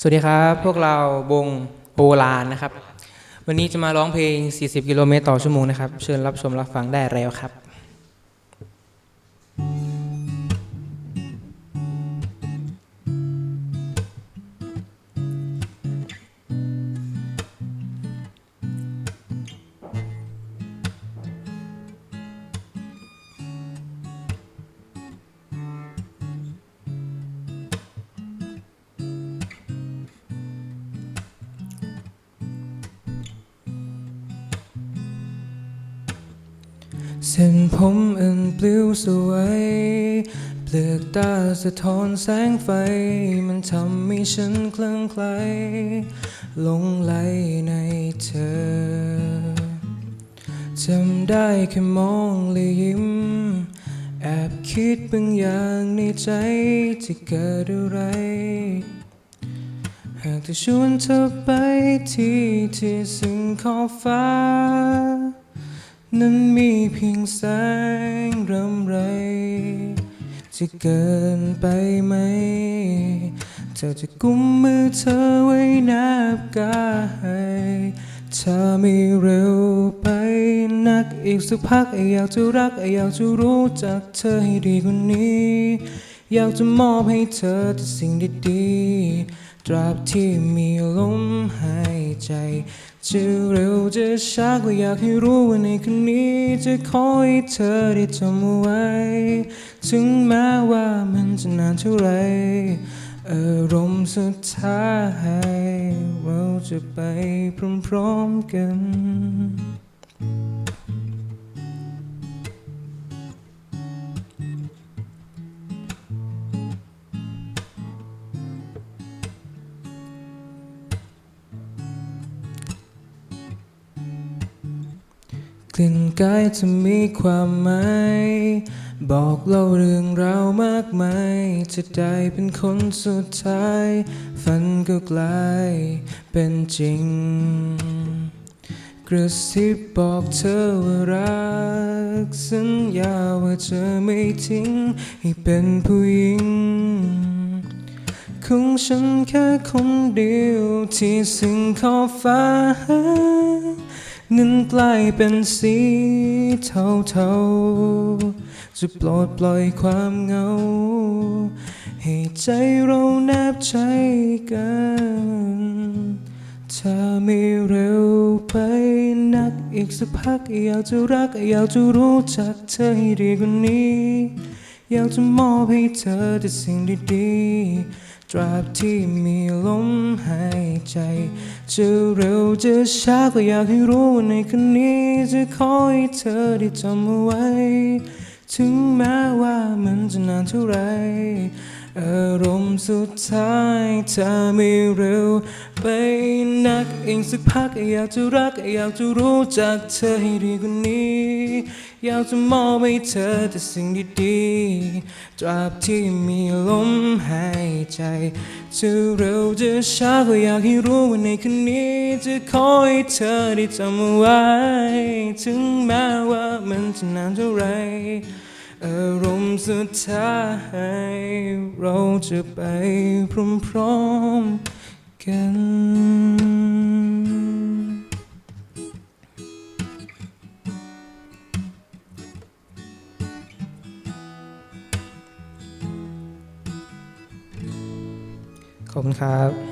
สวัสดีครับ พวกเราวงโบราณนะครับ วันนี้จะมาร้องเพลง 40 กิโลเมตรต่อชั่วโมงนะครับ เชิญรับชมรับฟังได้แล้วครับ เส้นผมอันปลิวสวย เปลือกตาสะท้อนแสงไฟ มันทำให้ฉันคลั่งไคล้หลงไหลในเธอ จำได้แค่มองและยิ้ม แอบคิดบางอย่างในใจจะเกิดอะไร หากจะชวนเธอไปที่ที่ซึ่งขอบฟ้า นั้นมีเพียงแสงรำไร จะเกินไปไหม เธอจะกุมมือเธอไว้นับกายถ้าไม่เร็วไปนักอีกสักพักอยากจะรักอยากจะรู้จักเธอให้ดีกว่านี้ อยากจะมอบให้เธอแต่สิ่งดีๆตราบที่มีลมหาย ใจ จะเร็วจะช้าก็อยากให้รู้ว่าในคืนนี้ จะขอให้เธอได้จำเอาไว้ ถึงแม้ว่ามันจะนานเท่าไรอารมณ์สุดท้ายเราจะไปพร้อมๆกัน กลิ่นกายจะมีความหมายบอกเล่าเรื่องราวมากมายจะได้เป็นคนสุดท้าย ฝันก็กลายเป็นจริง กระซิบบอกเธอว่ารักสัญญาว่าจะไม่ทิ้งให้เป็นผู้หญิง ของฉันแค่คนเดียวที่สิ่งขอบฟ้านั้นกลายเป็นสีเทาๆจะปลดปล่อยความเหงา ให้ใจเราแนบใจกันถ้าไม่เร็วไปนักอีกสักพัก อยากจะรัก อยากจะรู้จักเธอให้ดีกว่านี้ อยากจะมอบให้เธอแต่สิ่งดีๆ ตราบที่มีลมหายใจ จะเร็วจะช้าก็อยากให้รู้ว่าในคืนนี้จะขอให้เธอได้จำเอาไว้ ถึงแม้ว่ามันจะนานเท่าไร อารมณ์สุดท้ายถ้าไม่เร็ว ไปนักอีกสักพักอยากจะรัก อยากจะรู้จักเธอให้ดีกว่านี้ อยากจะมอบให้เธอแต่สิ่งดีๆตราบที่มีลมหายใจจะเร็วจะช้าก็อยากให้รู้ว่าในคืนนี้ จะขอให้เธอได้จำเอาไว้ ถึงแม้ว่ามันจะนานเท่าไร อารมณ์สุดท้ายเราจะไปพร้อมๆกัน ขอบคุณครับ